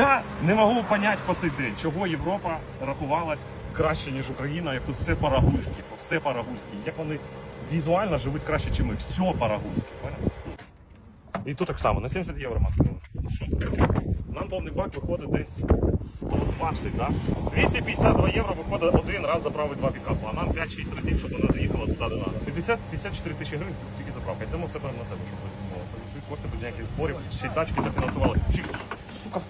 Я не можу поняти по сей день, чого Європа рахувалась краще, ніж Україна, як тут все по-рагульськи, все по-рагульськи. Як вони візуально живуть краще, ніж ми. Все по-рагульськи. І тут так само, на 70 євро максимум. Ну, Що це? Нам повний бак виходить десь 120, да? 252 євро виходить один раз заправити два пікапи, а нам 5-6 разів, щоб вона доїхала туди, треба. 50, 54 тисячі гривень тільки заправка. І це ми все беремо на себе, щоб. Це кошти без ніяких зборів, ще й тачки дофінансували. Чи, сука,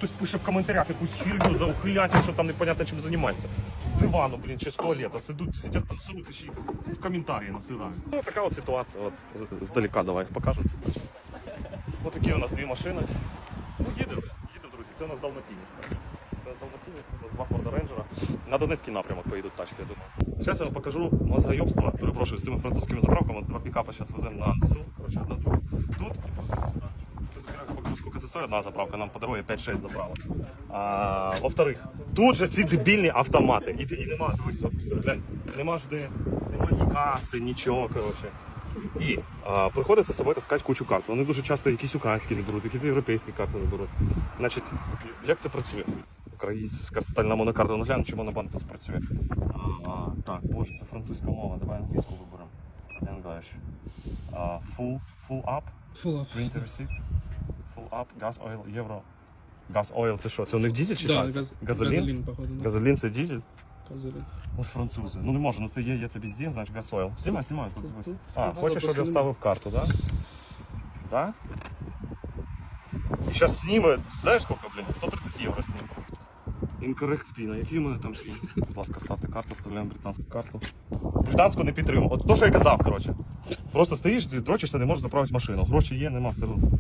хтось пише в коментарях якусь хірню за ухиляння, що там непонятно чим займається. З дивану, блін, чи з туалета, сидуть, сидять танцюють і ще в коментарі насилають. Ну, така от ситуація, от здалека давай покажемо тачки. Ось такі у нас дві машини. Ну, їдемо, їдемо, друзі. Це у нас Далматінець. Це у нас Далматінець, у нас два Форда Рейнджера. На Донецький напрямок поїдуть тачки, я думаю. Зараз я вам покажу мозгойобство. Перепрошую, з цими французькими заправками. Два пікапа зараз веземо на СУ. Коротше, одна друга. Тут я покажу, скільки це одна заправка, нам подарує 5-6 заправок. А, во-вторых, тут же ці дебільні автомати. І, і нема, дивись, от, глянь, нема ж де, нема ні каси, нічого, коротше. І а, приходиться з собою таскати кучу карт. Вони дуже часто якісь українські не беруть, якісь європейські карти не беруть. Значить, як це працює? Українська стальна монокарта, ну глянь, чи монобанк тут працює. А, так, боже, це французька мова, давай англійську виберемо. English. А, full, full up, Full up. print receipt. Full up, gas, oil, євро. Газ, ойл, це що? Це у них дізель чи Да, газ? газ, Газолін? газолін, походу. Да. Газолін це дізель? Газолін. Ось французи. Ну не можу, ну це є, є це бензин, значить газойл. Знімай, знімай тут дивись. Тут А, багато хочеш, щоб я просто вставив карту, да? Да? І зараз сніме, знаєш скільки, блін? 130 євро сніме. Incorrect піна. Який у мене там пін? Будь ласка, ставте карту, вставляємо британську карту. Британську не підтримую. От то, що я казав, коротше. Просто стоїш, ти дрочишся, не можеш заправити машину. Гроші є, нема, все одно.